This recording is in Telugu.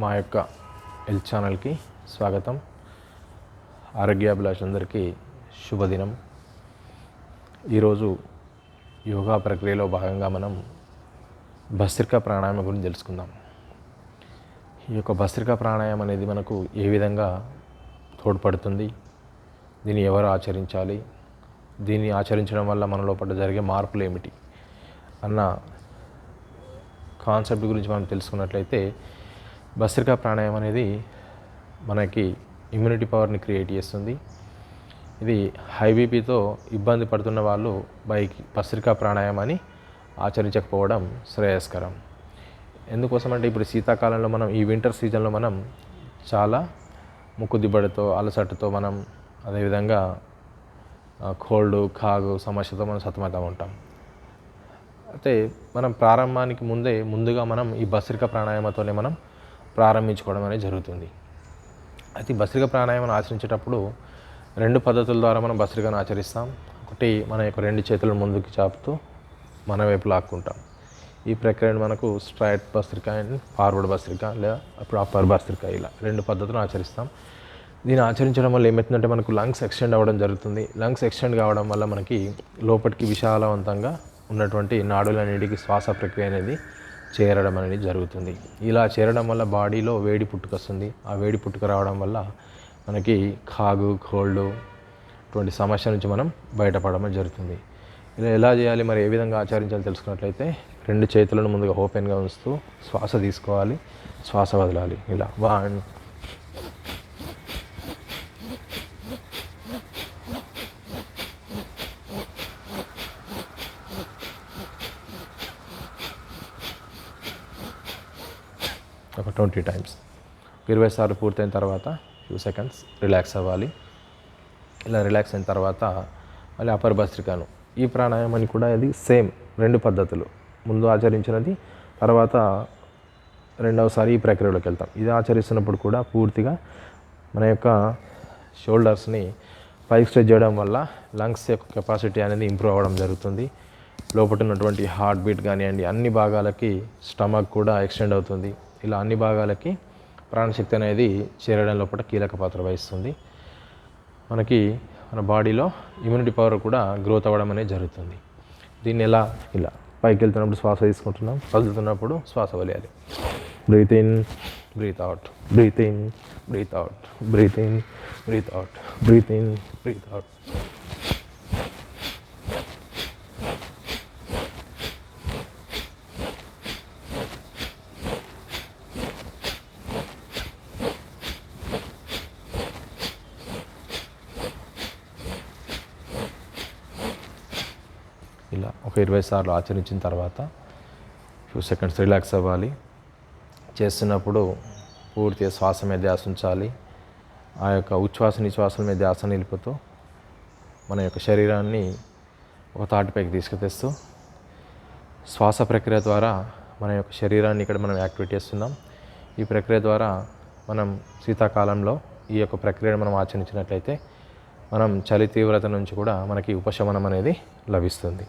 మా యొక్క హెల్త్ ఛానల్కి స్వాగతం. ఆరోగ్యాభిలాషులందరికీ శుభదినం. ఈరోజు యోగా ప్రక్రియలో భాగంగా మనం భస్త్రికా ప్రాణాయామం గురించి తెలుసుకుందాం. ఈ యొక్క భస్త్రికా ప్రాణాయామం అనేది మనకు ఏ విధంగా తోడ్పడుతుంది? దీన్ని ఎవరు ఆచరించాలి? దీన్ని ఆచరించడం వల్ల మన లోపల జరిగే మార్పులు ఏమిటి? అన్న కాన్సెప్ట్ గురించి మనం తెలుసుకున్నట్లయితే భస్త్రికా ప్రాణాయామం అనేది మనకి ఇమ్యూనిటీ పవర్ని క్రియేట్ చేస్తుంది. ఇది హై బీపీతో ఇబ్బంది పడుతున్న వాళ్ళు బైక్ భస్త్రికా ప్రాణాయామాన్ని ఆచరించకపోవడం శ్రేయస్కరం. ఎందుకోసం అంటే ఇప్పుడు శీతాకాలంలో మనం ఈ వింటర్ సీజన్లో మనం చాలా ముక్కుదిబ్బడితో అలసటతో మనం అదేవిధంగా కోల్డ్ కాగు సమస్యతో మనం సతమతం ఉంటాం. అయితే మనం ప్రారంభానికి ముందే ముందుగా మనం ఈ భస్త్రిక ప్రాణాయామతోనే మనం ప్రారంభించుకోవడం అనేది జరుగుతుంది. అయితే ఈ భస్త్రిక ప్రాణాయామం ఆచరించేటప్పుడు రెండు పద్ధతుల ద్వారా మనం భస్త్రికను ఆచరిస్తాం. ఒకటి మన యొక్క రెండు చేతులను ముందుకు చాపుతూ మన వైపు లాక్కుంటాం. ఈ ప్రక్రియను మనకు straight bhastrika and forward bhastrika లేదా అప్పుడు అప్పర్ భస్త్రిక ఇలా రెండు పద్ధతులను ఆచరిస్తాం. దీన్ని ఆచరించడం వల్ల ఏమవుతుందంటే మనకు లంగ్స్ ఎక్స్టెండ్ అవ్వడం జరుగుతుంది. లంగ్స్ ఎక్స్టెండ్ కావడం వల్ల మనకి లోపలికి విశాలవంతంగా ఉన్నటువంటి నాడులన్నిటికీ శ్వాస ప్రక్రియ అనేది చేరడం అనేది జరుగుతుంది. ఇలా చేరడం వల్ల బాడీలో వేడి పుట్టుకొస్తుంది. ఆ వేడి పుట్టుక రావడం వల్ల మనకి కాగు కోల్డ్ అటువంటి సమస్య నుంచి మనం బయటపడడం జరుగుతుంది. ఇలా ఎలా చేయాలి మరి ఏ విధంగా ఆచరించాలి తెలుసుకున్నట్లయితే రెండు చేతులను ముందుగా ఓపెన్గా ఉంచుతూ శ్వాస తీసుకోవాలి. శ్వాస వదలాలి. ఇలా వన్ ఒక ట్వంటీ టైమ్స్. ఇరవై సార్లు పూర్తయిన తర్వాత ఫ్యూ సెకండ్స్ రిలాక్స్ అవ్వాలి. ఇలా రిలాక్స్ అయిన తర్వాత మళ్ళీ అపర్ భస్త్రికాను ఈ ప్రాణాయామాన్ని కూడా ఇది సేమ్ రెండు పద్ధతులు. ముందు ఆచరించినది తర్వాత రెండవసారి ఈ ప్రక్రియలోకి వెళ్తాం. ఇది ఆచరిస్తున్నప్పుడు కూడా పూర్తిగా మన యొక్క షోల్డర్స్ని పైకి స్ట్రెచ్ చేయడం వల్ల లంగ్స్ యొక్క కెపాసిటీ అనేది ఇంప్రూవ్ అవ్వడం జరుగుతుంది. లోపల ఉన్నటువంటి హార్ట్ బీట్ కానివ్వండి అన్ని భాగాలకి స్టమక్ కూడా ఎక్స్టెండ్ అవుతుంది. ఇలా అన్ని భాగాలకి ప్రాణశక్తి అనేది చేరడం లోపల కీలక పాత్ర వహిస్తుంది. మనకి మన బాడీలో ఇమ్యూనిటీ పవర్ కూడా గ్రోత్ అవ్వడం అనేది జరుగుతుంది. దీన్ని ఎలా ఇలా పైకి వెళ్తున్నప్పుడు శ్వాస తీసుకుంటున్నాం. కదులుతున్నప్పుడు శ్వాస వదిలేయాలి. Breathe in breathe out breathe in breathe out breathe in breathe out breathe in breathe out ఇలా ఒక ఇరవై సార్లు ఆచరించిన తర్వాత ఫ్యూ సెకండ్స్ రిలాక్స్ అవ్వాలి. చేస్తున్నప్పుడు పూర్తిగా శ్వాస మీద ధ్యాస ఉంచాలి. ఆ యొక్క ఉచ్ఛ్వాస నిశ్వాసల మీద ధ్యాస నిలుపుతూ మన యొక్క శరీరాన్ని ఒక తాటిపైకి తీసుకుతెస్తూ శ్వాస ప్రక్రియ ద్వారా మన యొక్క శరీరాన్ని ఇక్కడ మనం యాక్టివేట్ చేస్తున్నాం. ఈ ప్రక్రియ ద్వారా మనం శీతాకాలంలో ఈ యొక్క ప్రక్రియను మనం ఆచరించినట్లయితే మనం చలి తీవ్రత నుంచి కూడా మనకి ఉపశమనం అనేది లభిస్తుంది.